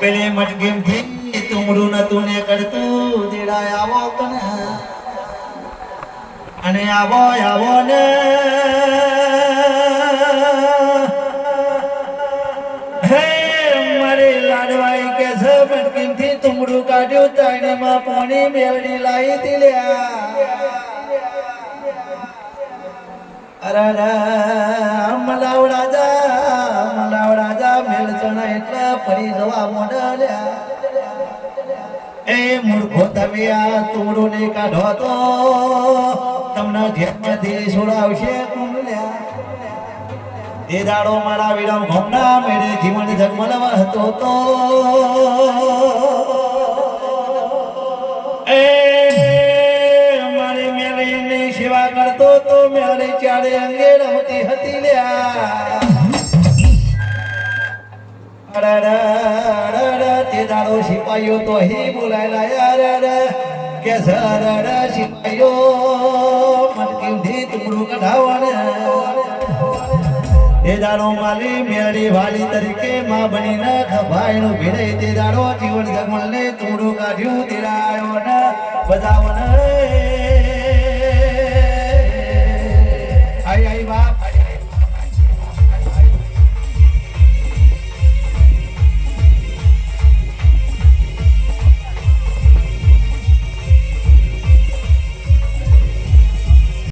પેલે મટગેમથી નતું ને કરતું દેડાય આવો કને અને આવો આવો ને. હે મારી લાડવાઈ કે છે મટગેમથી તુમડું કાઢ્યું તાણે માં પાણી મેળડી લાવી દીલ્યા અરે મલાવડા ફરી જવા મોડલ્યા. એ મૂર્ખો તમે આ તુમડું ને કાઢો તો તમને જેલમાંથી છોડાવશે કુમલ્યા એ દાડો મારા વિરમ ઘોમના મેળે જીવન જગમલવા હતો તો. એ મારી મેળીની સેવા કરતો તો મેળી ચારે અંગે રમતી હતી લ્યા. તે દાડો સિપાહીઓ તો હી બોલાયેલા કે સરર સિપાહીઓ મનકીમથી તુમડું કઢાવવાને તે દાડો માલી મેળી વાલી તરીકે માં બનીને ખભાઈનું ભીડે તે દાડો જીવન જગમલ ને તુમડું કાઢ્યું તેડાયો ને બજાવને